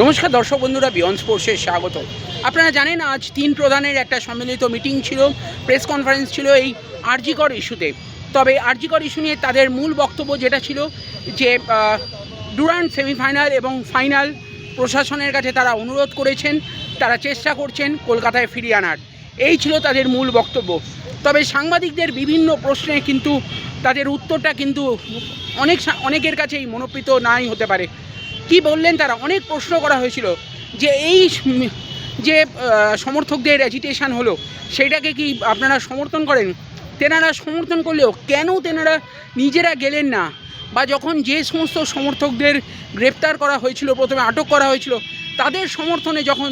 নমস্কার দর্শক বন্ধুরা বিয়ন্ড স্পোর্টসে স্বাগত। আপনারা জানেন, আজ তিন প্রধানের একটা সম্মিলিত মিটিং ছিল প্রেস কনফারেন্স ছিল এই আরজিকর ইস্যুতে তবে আরজিকর ইস্যু নিয়ে তাদের মূল বক্তব্য যেটা ছিল যে ডুরান্ট সেমিফাইনাল এবং ফাইনাল প্রশাসনের কাছে তারা অনুরোধ করেছেন, তারা চেষ্টা করছেন কলকাতায় ফিরিয়ে আনার। এই ছিল তাদের মূল বক্তব্য। তবে সাংবাদিকদের বিভিন্ন প্রশ্নে কিন্তু তাদের উত্তরটা কিন্তু অনেক অনেকের কাছেই মনোপ্রীত নাই হতে পারে। কি বললেন তারা? অনেক প্রশ্ন করা হয়েছিল যে এই যে সমর্থকদের অ্যাজিটেশন হলো সেইটাকে কি আপনারা সমর্থন করেন? তেনারা সমর্থন করলেও কেন তেনারা নিজেরা গেলেন না? বা যখন যে সমস্ত সমর্থকদের গ্রেপ্তার করা হয়েছিল, প্রথমে আটক করা হয়েছিল, তাদের সমর্থনে যখন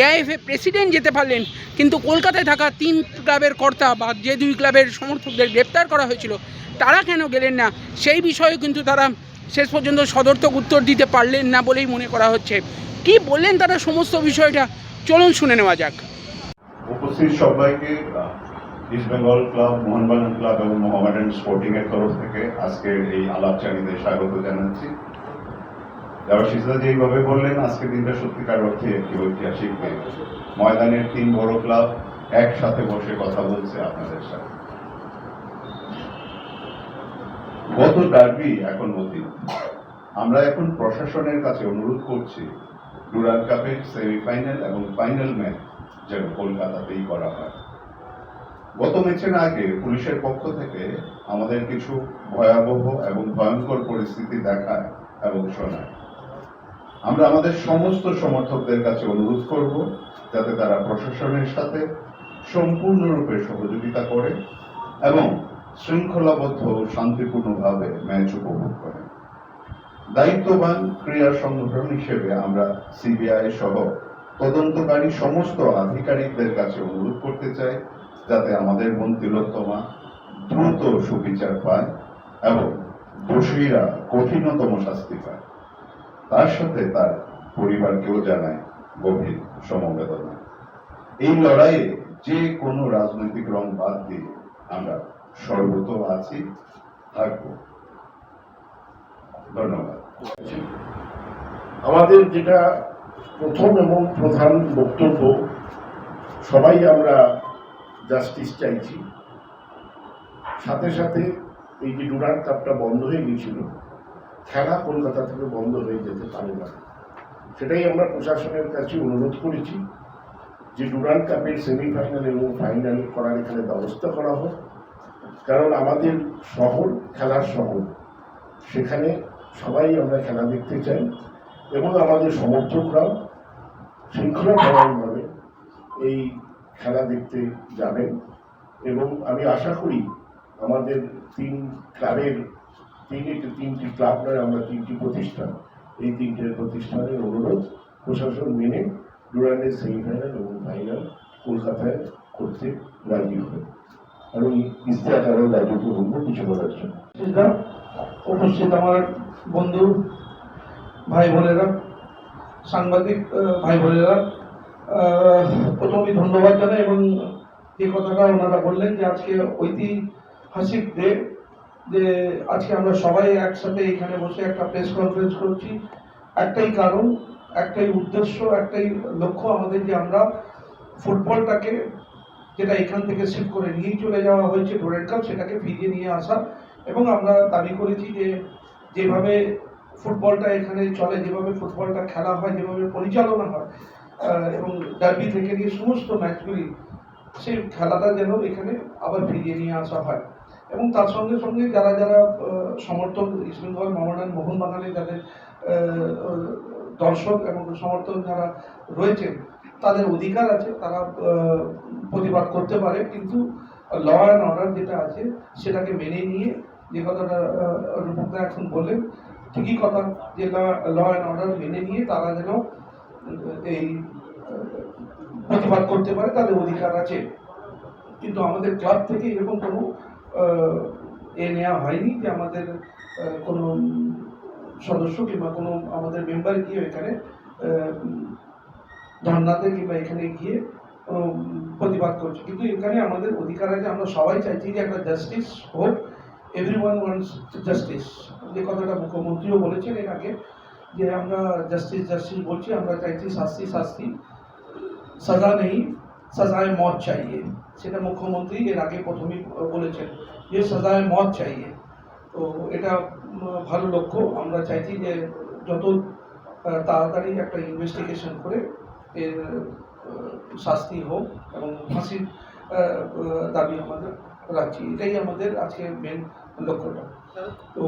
এআইএফএ প্রেসিডেন্ট যেতে পারলেন, কিন্তু কলকাতায় থাকা তিন ক্লাবের কর্তা বা যে দুই ক্লাবের সমর্থকদের গ্রেপ্তার করা হয়েছিল, তারা কেন গেলেন না? সেই বিষয়ে কিন্তু তারা শেষ পর্যন্ত সদর্থক উত্তর দিতে পারলেন না বলেই মনে করা হচ্ছে। কি বললেন তারা সমস্ত বিষয়টা? চলুন শুনে নেওয়া যাক। উপস্থিত সবাইকে East Bengal club Mohun Bagan club এবং মোহামেডান স্পোর্টিং এর তরফ থেকে আজকের এই আলাপচারীদের স্বাগত জানাচ্ছি। দেবাশিসদা যেইভাবে বললেন, আজকের দিনটা সত্যিকার অর্থে একটি ঐতিহাসিক দিন। ময়দানের তিন বড় ক্লাব একসাথে বসে কথা বলছে আপনাদের সাথে গত ডার্বি এখন অতীত? আমরা এখন প্রশাসনের কাছে অনুরোধ করছি ডুরান কাপের সেমিফাইনাল এবং ফাইনাল ম্যাচ যেন কলকাতাতেই করা হয়। গত ম্যাচের আগে পুলিশের পক্ষ থেকে আমাদের কিছু ভয়াবহ এবং ভয়ঙ্কর পরিস্থিতি দেখায় এবং শোনায়। আমরা আমাদের সমস্ত সমর্থকদের কাছে অনুরোধ করব যাতে তারা প্রশাসনের সাথে সম্পূর্ণরূপে সহযোগিতা করে এবং শৃঙ্খলাবদ্ধ শান্তিপূর্ণভাবে ম্যাচ উপভোগ করে দায়িত্ববান ক্রীড়া সংগঠন হিসেবে আমরা সিবিআই সহ তদন্তকারী সমস্ত আধিকারিকদের কাছে অনুরোধ করতে চাই, যাতে আমাদের বোন তিলোত্তমা দ্রুত সুবিচার পায় এবং দোষীরা কঠিনতম শাস্তি পায়। তার সাথে তার পরিবারকেও জানায় গভীর সমবেদনা। এই লড়াইয়ে যে কোনো রাজনৈতিক রং বাদ দিয়ে আমরা সর্বত আছি, থাকব। ধন্যবাদ। আমাদের যেটা প্রথম এবং প্রধান বক্তব্য, সবাই আমরা জাস্টিস চাইছি। সাথে সাথে এই যে ডুরান্ট কাপটা বন্ধ হয়ে গিয়েছিল, খেলা কলকাতা থেকে বন্ধ হয়ে যেতে পারে না। সেটাই আমরা প্রশাসনের কাছে অনুরোধ করেছি যে ডুরান্ট কাপের সেমিফাইনাল এবং ফাইনাল করার এখানে ব্যবস্থা করা হোক। কারণ আমাদের শহর খেলার শহর। সেখানে সবাই আমরা খেলা দেখতে চাই এবং আমাদের সমর্থকরাও শৃঙ্খলাপরায়ণভাবে এই খেলা দেখতে যাবেন এবং আমি আশা করি আমাদের তিন ক্লাবের তিনটি তিনটি ক্লাব নয়, আমরা তিনটি প্রতিষ্ঠান। এই তিনটে প্রতিষ্ঠানের অনুরোধ, প্রশাসন মেনে ডুরান্ডের সেমিফাইনাল এবং ফাইনাল কলকাতায় করতে রাজি হবে। এবং ইস্তেহার আরও দায়িত্ব বলব কিছু বলার জন্য উপস্থিত আমার বন্ধু ভাই বোনেরা সাংবাদিক ভাই বোনেরা প্রথমেই ধন্যবাদ জানাই এবং যে কথাটা ওনারা বললেন যে আজকে ঐতিহাসিক ডে, যে আজকে আমরা সবাই একসাথে এখানে বসে একটা প্রেস কনফারেন্স করছি। একটাই কারণ, একটাই উদ্দেশ্য, একটাই লক্ষ্য আমাদের যে আমরা ফুটবলটাকে যেটা এখান থেকে শিফট করে নিয়ে চলে যাওয়া হয়েছে ডোরেন্ট কাপ, সেটাকে ফিরিয়ে নিয়ে আসা। এবং আমরা দাবি করেছি যে যেভাবে ফুটবলটা এখানে চলে, যেভাবে ফুটবলটা খেলা হয়, যেভাবে পরিচালনা হয় এবং ডার্বি থেকে নিয়ে সমস্ত ম্যাচগুলি সেই খেলাটা যেন এখানে আবার ফিরিয়ে নিয়ে আসা হয়। এবং তার সঙ্গে সঙ্গে যারা যারা সমর্থক ইস্টবেঙ্গল মোহামেডান মোহনবাগানে যাদের দর্শক এবং সমর্থক যারা রয়েছেন তাদের অধিকার আছে, তারা প্রতিবাদ করতে পারে, কিন্তু ল অ্যান্ড অর্ডার যেটা আছে, সেটাকে মেনে নিয়ে যে কথাটা রূপকদা এখন বললেন, ঠিকই কথা যে ল অ্যান্ড অর্ডার মেনে নিয়ে তারা যেন এই প্রতিবাদ করতে পারে, তাদের অধিকার আছে। কিন্তু আমাদের ক্লাব থেকে এরকম কোনো এ নেওয়া হয়নি যে আমাদের কোনো সদস্য কিংবা কোনো আমাদের মেম্বার গিয়ে এখানে ধর্নাতে কিংবা এখানে গিয়ে প্রতিবাদ করছে। কিন্তু এখানে আমাদের অধিকার আছে, আমরা সবাই চাইছি যে একটা জাস্টিস হোক এভরি ওয়ান ওয়ান্টস জাস্টিস যে কথাটা মুখ্যমন্ত্রীও বলেছেন এর আগে, যে আমরা জাস্টিস জাস্টিস বলছি, আমরা চাইছি শাস্তি শাস্তি। সাজা নেই, সাজায় মত চাইয়ে। সেটা মুখ্যমন্ত্রী এর আগে প্রথমেই বলেছেন যে সাজায় মত চাইয়ে। তো এটা ভালো লক্ষ্য। আমরা চাইছি যে যত তাড়াতাড়ি একটা ইনভেস্টিগেশন করে এর শাস্তি হোক এবং ফাঁসির দাবি আমাদের রাখছি। এটাই আমাদের আজকে মেন লক্ষ্যটা। তো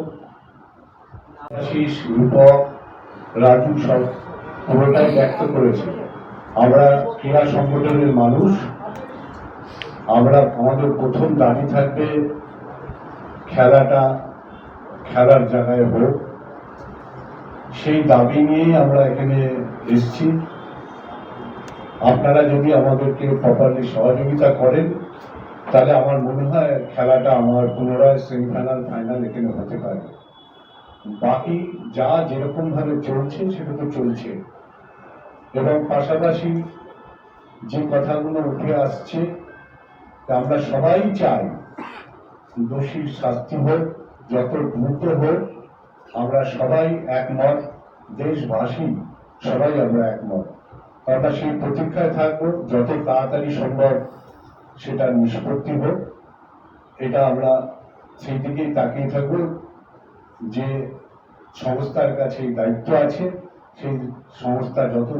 রূপক, রাজু সব পুরোটাই ব্যক্ত করেছে। আমরা ক্রীড়া সংগঠনের মানুষ। আমরা আমাদের প্রথম দাবি থাকবে খেলাটা খেলার জায়গায় হোক। সেই দাবি নিয়েই আমরা এখানে এসেছি। আপনারা যদি আমাদেরকে প্রপারলি সহযোগিতা করেন, তাহলে আমার মনে হয় খেলাটা আমার পুনরায় সেমিফাইনাল ফাইনাল এখানে হতে পারে। বাকি যা যেরকম ভাবে চলছে, সেটা তো চলছে। এবং পাশাপাশি যে কথাগুলো উঠে আসছে আমরা সবাই চাই দোষীর শাস্তি হোক, যত দ্রুত হোক, আমরা সবাই একমত, দেশবাসী সবাই আমরা একমত। আমরা সেই প্রতীক্ষায় থাকব যত তাড়াতাড়ি সম্ভব সেটা নিষ্পত্তি হোক। এটা আমরা সেই দিকেই তাকিয়ে থাকব যে সংস্থার কাছে দায়িত্ব আছে, সেই সংস্থা যত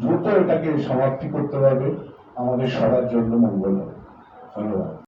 দ্রুত এটাকে সমাপ্তি করতে পারবে, আমাদের সবার জন্য মঙ্গল হবে। ধন্যবাদ।